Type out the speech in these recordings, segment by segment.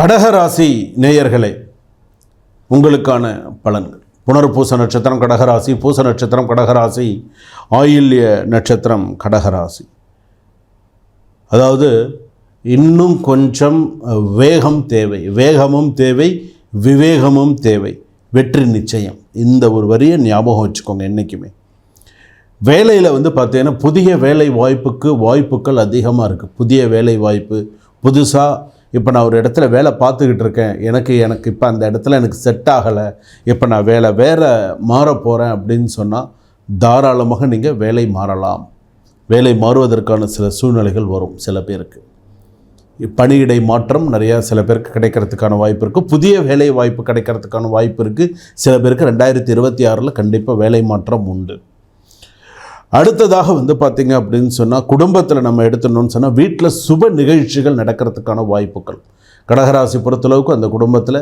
கடகராசி நேயர்களே உங்களுக்கான பலன்கள். புனர்பூச நட்சத்திரம் கடகராசி பூச நட்சத்திரம் கடகராசி ஆயில்ய நட்சத்திரம் கடகராசி. அதாவது இன்னும் கொஞ்சம் வேகம் தேவை. வேகமும் தேவை விவேகமும் தேவை. வெற்றி நிச்சயம். இந்த ஒரு வரியை ஞாபகம் வச்சுக்கோங்க என்றைக்குமே வேலையில் வந்து பார்த்தீங்கன்னா புதிய வேலை வாய்ப்புக்கு வாய்ப்புகள் அதிகமாக இருக்குது புதிய வேலை வாய்ப்பு புதுசாக இப்போ நான் ஒரு இடத்துல வேலை பார்த்துக்கிட்டு இருக்கேன். எனக்கு எனக்கு இப்போ அந்த இடத்துல எனக்கு செட் ஆகலை. இப்போ நான் வேலை வேறு மாற போகிறேன் அப்படின்னு சொன்னால் தாராளமாக நீங்கள் வேலை மாறலாம். வேலை மாறுவதற்கான சில சூழ்நிலைகள் வரும் சில பேருக்கு. பணியிடை மாற்றம் நிறையா சில பேருக்கு கிடைக்கிறதுக்கான வாய்ப்பு இருக்குது புதிய வேலை வாய்ப்பு கிடைக்கிறதுக்கான வாய்ப்பு இருக்குது சில பேருக்கு ரெண்டாயிரத்தி இருபத்தி ஆறில் கண்டிப்பாக வேலை மாற்றம் உண்டு. அடுத்ததாக வந்து பார்த்திங்க அப்படின்னு சொன்னால் குடும்பத்தில் நம்ம எடுத்துடணும்னு சொன்னால் வீட்டில் சுப நிகழ்ச்சிகள் நடக்கிறதுக்கான வாய்ப்புகள். கடகராசி பொறுத்தளவுக்கு அந்த குடும்பத்தில்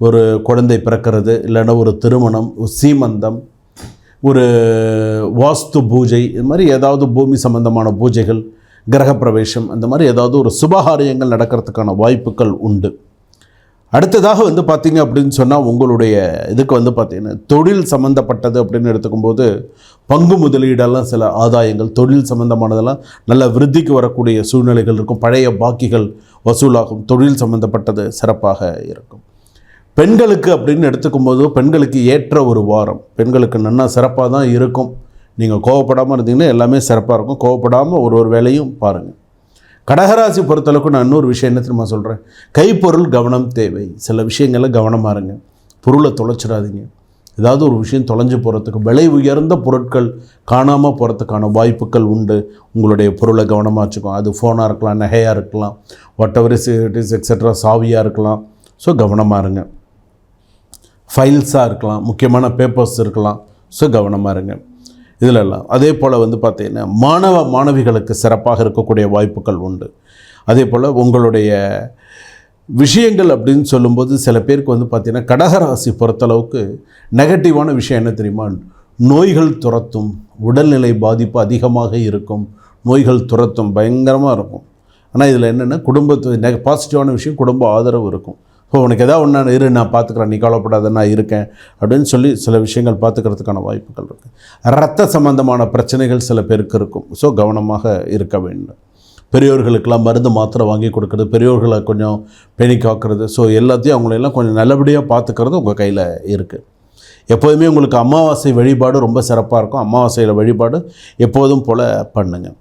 ஒரு குழந்தை பிறக்கிறது இல்லைன்னா ஒரு திருமணம் ஒரு சீமந்தம் ஒரு வாஸ்து பூஜை இது மாதிரி ஏதாவது பூமி சம்பந்தமான பூஜைகள் கிரகப்பிரவேசம் அந்த மாதிரி ஏதாவது ஒரு சுபகாரியங்கள் நடக்கிறதுக்கான வாய்ப்புகள் உண்டு. அடுத்ததாக வந்து பார்த்தீங்க அப்படின்னு சொன்னால் உங்களுடைய இதுக்கு வந்து பார்த்தீங்கன்னா தொழில் சம்மந்தப்பட்டது அப்படின்னு எடுத்துக்கும்போது பங்கு முதலீடெல்லாம் சில ஆதாயங்கள் தொழில் சம்மந்தமானதெல்லாம் நல்ல விருத்திக்கு வரக்கூடிய சூழ்நிலைகள் இருக்கும். பழைய பாக்கிகள் வசூலாகும். தொழில் சம்மந்தப்பட்டது சிறப்பாக இருக்கும். பெண்களுக்கு அப்படின்னு எடுத்துக்கும்போது பெண்களுக்கு ஏற்ற ஒரு வாரம். பெண்களுக்கு நன்னா சிறப்பாக தான் இருக்கும். நீங்கள் கோவப்படாமல் இருந்தீங்கன்னா எல்லாமே சிறப்பாக இருக்கும். கோவப்படாமல் ஒரு ஒரு வேலையும் பாருங்கள் கடகராசி பொறுத்தளவுக்கு நான் இன்னொரு விஷயம் என்ன தெரியுமா சொல்கிறேன் கைப்பொருள் கவனம் தேவை. சில விஷயங்களில் கவனமாக இருங்க. பொருளை தொலைச்சிடாதீங்க. ஏதாவது ஒரு விஷயம் தொலைஞ்சு போகிறதுக்கு விலை உயர்ந்த பொருட்கள் காணாமல் போகிறதுக்கான வாய்ப்புகள் உண்டு. உங்களுடைய பொருளை கவனமாக வச்சுக்கோ அது ஃபோனாக இருக்கலாம் நகையாக இருக்கலாம் whatever is it is சாவியாக இருக்கலாம். ஸோ கவனமாக இருங்க. ஃபைல்ஸாக இருக்கலாம். முக்கியமான பேப்பர்ஸ் இருக்கலாம். ஸோ கவனமாக இருங்க. இதில் எல்லாம் அதே போல் வந்து பார்த்திங்கன்னா மாணவ மாணவிகளுக்கு சிறப்பாக இருக்கக்கூடிய வாய்ப்புகள் உண்டு. அதே போல் உங்களுடைய விஷயங்கள் அப்படின்னு சொல்லும்போது சில பேருக்கு வந்து பார்த்திங்கன்னா கடகராசி பொறுத்தளவுக்கு நெகட்டிவான விஷயம் என்ன தெரியுமா? நோய்கள் துரத்தும் உடல்நிலை பாதிப்பு அதிகமாக இருக்கும் நோய்கள் துரத்தும் பயங்கரமாக இருக்கும். ஆனால் இதில் என்னென்னா குடும்பத்து நெக பாசிட்டிவான விஷயம் குடும்ப ஆதரவு இருக்கும். இப்போ உனக்கு ஏதாவது ஒன்று இரு நான் பார்த்துக்குறேன் நீ கவலைப்படாத நான் இருக்கேன். அப்படின்னு சொல்லி சில விஷயங்கள் பார்த்துக்கிறதுக்கான வாய்ப்புகள் இருக்குது ரத்த சம்பந்தமான பிரச்சனைகள் சில பேருக்கு இருக்கும். ஸோ கவனமாக இருக்க வேண்டும். பெரியோர்களுக்கெல்லாம் மருந்து மாத்திரை வாங்கி கொடுக்குறது பெரியோர்களை கொஞ்சம் பேணி காக்கிறது. ஸோ எல்லாத்தையும் அவங்களெல்லாம் கொஞ்சம் நல்லபடியாக பார்த்துக்கிறது உங்கள் கையில் இருக்குது எப்போதுமே உங்களுக்கு அமாவாசை வழிபாடு ரொம்ப சிறப்பாக இருக்கும். அமாவாசையில் வழிபாடு எப்போதும் போல் பண்ணுங்கள்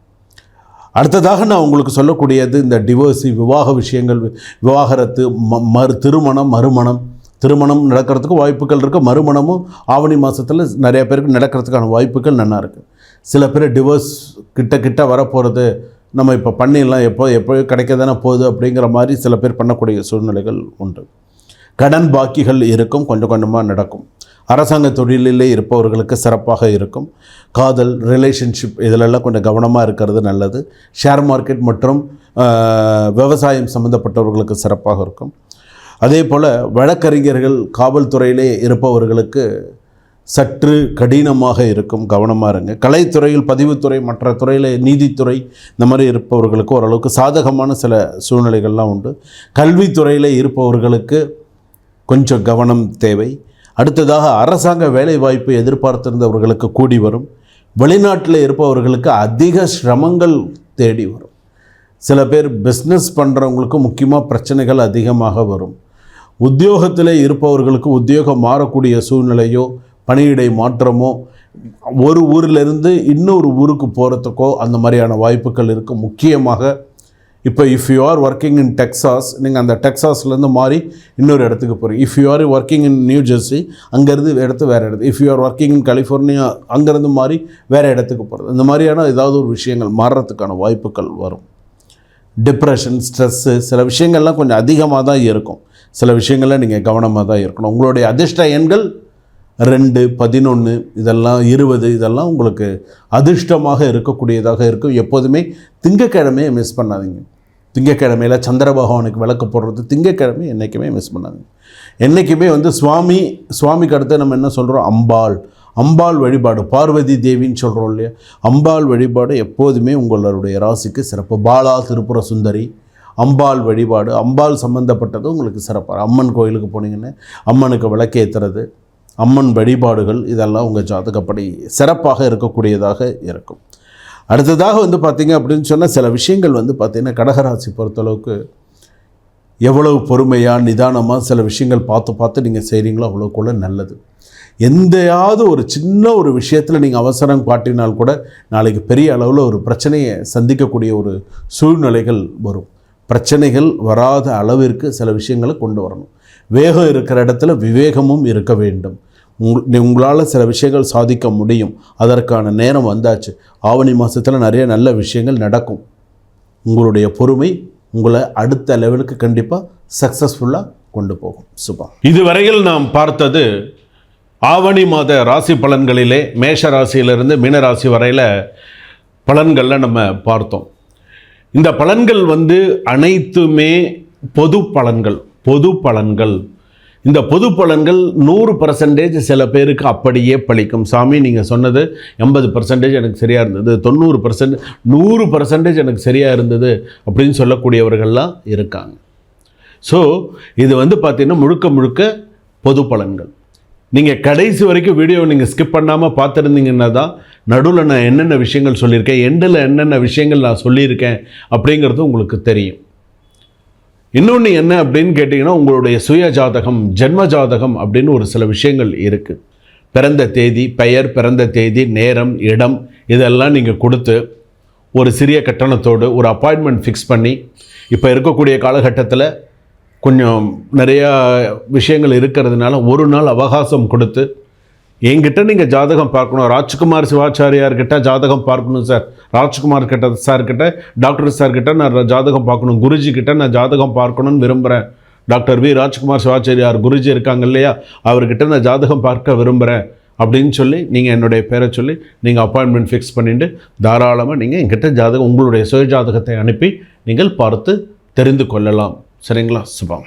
அடுத்ததாக நான் உங்களுக்கு சொல்லக்கூடியது இந்த டிவோர்ஸு விவாக விஷயங்கள் விவாகரத்து ம மறு திருமணம் மறுமணம். திருமணம் நடக்கிறதுக்கு வாய்ப்புகள் இருக்குது மறுமணமும் ஆவணி மாதத்தில் நிறைய பேருக்கு நடக்கிறதுக்கான வாய்ப்புகள் நல்லா இருக்குது சில பேர் டிவோர்ஸ் கிட்ட கிட்ட வரப்போகிறது நம்ம இப்போ பண்ணிடலாம். எப்போ எப்போ கிடைக்க தானே போகுது அப்படிங்கிற மாதிரி சில பேர் பண்ணக்கூடிய சூழ்நிலைகள் உண்டு. கடன் பாக்கிகள் இருக்கும். கொஞ்சம் கொஞ்சமாக நடக்கும். அரசாங்க தொழிலிலே இருப்பவர்களுக்கு சிறப்பாக இருக்கும். காதல் ரிலேஷன்ஷிப் இதிலெல்லாம் கொஞ்சம் கவனமாக இருக்கிறது நல்லது. ஷேர் மார்க்கெட் மற்றும் விவசாயம் சம்மந்தப்பட்டவர்களுக்கு சிறப்பாக இருக்கும். அதே போல் வழக்கறிஞர்கள் காவல்துறையிலே இருப்பவர்களுக்கு சற்று கடினமாக இருக்கும். கவனமாக இருங்க. கலைத்துறையில் பதிவுத்துறை மற்ற துறையில் நீதித்துறை இந்த மாதிரி இருப்பவர்களுக்கு ஓரளவுக்கு சாதகமான சில சூழ்நிலைகள்லாம் உண்டு. கல்வித்துறையில் இருப்பவர்களுக்கு கொஞ்சம் கவனம் தேவை. அடுத்ததாக அரசாங்க வேலைவாய்ப்பு எதிர்பார்த்திருந்தவர்களுக்கு கூடி வரும். வெளிநாட்டில் இருப்பவர்களுக்கு அதிக சிரமங்கள் தேடி வரும். சில பேர் பிஸ்னஸ் பண்ணுறவங்களுக்கு முக்கியமாக பிரச்சனைகள் அதிகமாக வரும். உத்தியோகத்தில் இருப்பவர்களுக்கு உத்தியோகம் மாறக்கூடிய சூழ்நிலையோ பணியிடை மாற்றமோ ஒரு ஊரிலிருந்து இன்னொரு ஊருக்கு போகிறதுக்கோ அந்த மாதிரியான வாய்ப்புகள் இருக்குது முக்கியமாக இப்போ if you are working in Texas நீங்கள் அந்த டெக்ஸாஸ்லேருந்து மாறி இன்னொரு இடத்துக்கு போகிறீங்க if you are working in New Jersey அங்கேருந்து இடத்து வேறு இடத்து if you are working in California அங்கேருந்து மாறி வேறு இடத்துக்கு போகிறது இந்த மாதிரியான ஏதாவது ஒரு விஷயங்கள் மாறுறதுக்கான வாய்ப்புகள் வரும். டிப்ரெஷன் ஸ்ட்ரெஸ்ஸு சில விஷயங்கள்லாம் கொஞ்சம் அதிகமாக தான் இருக்கும். சில விஷயங்களில் நீங்கள் கவனமாக தான் இருக்கணும். உங்களுடைய அதிர்ஷ்ட எண்கள் ரெண்டு பதினொன்று இதெல்லாம் இருபது இதெல்லாம் உங்களுக்கு அதிர்ஷ்டமாக இருக்கக்கூடியதாக இருக்கும். எப்போதுமே திங்கக்கிழமையை மிஸ் பண்ணாதீங்க. திங்கக்கிழமையில் சந்திர பகவானுக்கு விளக்கு போடுறது திங்கக்கிழமை என்றைக்குமே மிஸ் பண்ணாங்க என்றைக்குமே வந்து சுவாமி சுவாமிக்கு அடுத்து நம்ம என்ன சொல்கிறோம் அம்பாள். அம்பாள் வழிபாடு. பார்வதி தேவின்னு சொல்கிறோம் இல்லையா? அம்பாள் வழிபாடு எப்போதுமே உங்களுடைய ராசிக்கு சிறப்பு. பாலா திருப்புர சுந்தரி அம்பாள் வழிபாடு. அம்பாள் சம்மந்தப்பட்டது உங்களுக்கு சிறப்பாக அம்மன் கோயிலுக்கு போனீங்கன்னா அம்மனுக்கு விளக்கேற்றுறது அம்மன் வழிபாடுகள் இதெல்லாம் உங்கள் ஜாதகப்படி சிறப்பாக இருக்கக்கூடியதாக இருக்கும். அடுத்ததாக வந்து பார்த்திங்க அப்படின்னு சொன்னால் சில விஷயங்கள் வந்து பார்த்திங்கன்னா கடகராசி பொறுத்தளவுக்கு எவ்வளவு பொறுமையாக நிதானமாக சில விஷயங்கள் பார்த்து பார்த்து நீங்கள் செய்கிறீங்களோ அவ்வளோக்குள்ள நல்லது. எந்தையாவது ஒரு சின்ன ஒரு விஷயத்தில் நீங்கள் அவசரம் காட்டினால் கூட நாளைக்கு பெரிய அளவில் ஒரு பிரச்சனையை சந்திக்கக்கூடிய ஒரு சூழ்நிலைகள் வரும். பிரச்சனைகள் வராத அளவிற்கு சில விஷயங்களை கொண்டு வரணும். வேகம் இருக்கிற இடத்துல விவேகமும் இருக்க வேண்டும். உங்களால் சில விஷயங்கள் சாதிக்க முடியும். அதற்கான நேரம் வந்தாச்சு. ஆவணி மாதத்தில் நிறைய நல்ல விஷயங்கள் நடக்கும். உங்களுடைய பொறுமை உங்களை அடுத்த லெவலுக்கு கண்டிப்பாக சக்ஸஸ்ஃபுல்லாக கொண்டு போகும். சுபா இதுவரையில் நாம் பார்த்தது ஆவணி மாத ராசி பலன்களிலே மேஷ ராசியிலிருந்து மீன ராசி வரையில் பலன்களில் நம்ம பார்த்தோம். இந்த பலன்கள் வந்து அனைத்துமே பொது பலன்கள் பொது பலன்கள். இந்த பொது பலன்கள் நூறு பர்சன்டேஜ் சில பேருக்கு அப்படியே பழிக்கும். சாமி நீங்கள் சொன்னது எண்பது பர்சன்டேஜ் எனக்கு சரியாக இருந்தது. தொண்ணூறு பர்சன்ட் நூறு பர்சன்டேஜ் எனக்கு சரியாக இருந்தது அப்படின்னு சொல்லக்கூடியவர்கள்லாம் இருக்காங்க. ஸோ இது வந்து பார்த்திங்கன்னா முழுக்க முழுக்க பொது பலன்கள். நீங்கள் கடைசி வரைக்கும் வீடியோ நீங்கள் ஸ்கிப் பண்ணாமல் பார்த்துருந்தீங்கன்னா தான் நடுவில் நான் என்னென்ன விஷயங்கள் சொல்லியிருக்கேன் எண்டில் என்னென்ன விஷயங்கள் நான் சொல்லியிருக்கேன் அப்படிங்கிறது உங்களுக்கு தெரியும். இன்னொன்று என்ன அப்படின்னு கேட்டிங்கன்னா உங்களுடைய சுய ஜாதகம் ஜென்ம ஜாதகம் அப்படின்னு ஒரு சில விஷயங்கள் இருக்குது பிறந்த தேதி பெயர் பிறந்த தேதி நேரம் இடம் இதெல்லாம் நீங்கள் கொடுத்து ஒரு சிறிய கட்டணத்தோடு ஒரு அப்பாயின்மெண்ட் ஃபிக்ஸ் பண்ணி இப்போ இருக்கக்கூடிய காலகட்டத்தில் கொஞ்சம் நிறையா விஷயங்கள் இருக்கிறதுனால ஒரு நாள் அவகாசம் கொடுத்து என்கிட்ட நீங்கள் ஜாதகம் பார்க்கணும். ராஜ்குமார் சிவாச்சாரியார்கிட்ட ஜாதகம் பார்க்கணும் சார் ராஜ்குமார் கிட்ட சார் கிட்ட டாக்டர் சார் கிட்ட நான் ஜாதகம் பார்க்கணும். குருஜி கிட்ட நான் ஜாதகம் பார்க்கணும்னு விரும்புகிறேன் டாக்டர் வி ராஜ்குமார் சிவாச்சாரியார் குருஜி இருக்காங்க இல்லையா? அவர்கிட்ட நான் ஜாதகம் பார்க்க விரும்புகிறேன் அப்படின்னு சொல்லி நீங்கள் என்னுடைய பேரை சொல்லி நீங்கள் அப்பாயின்மெண்ட் ஃபிக்ஸ் பண்ணிவிட்டு தாராளமாக நீங்கள் என்கிட்ட ஜாதகம் உங்களுடைய சுய ஜாதகத்தை அனுப்பி நீங்கள் பார்த்து தெரிந்து கொள்ளலாம். சரிங்களா? சுபம்.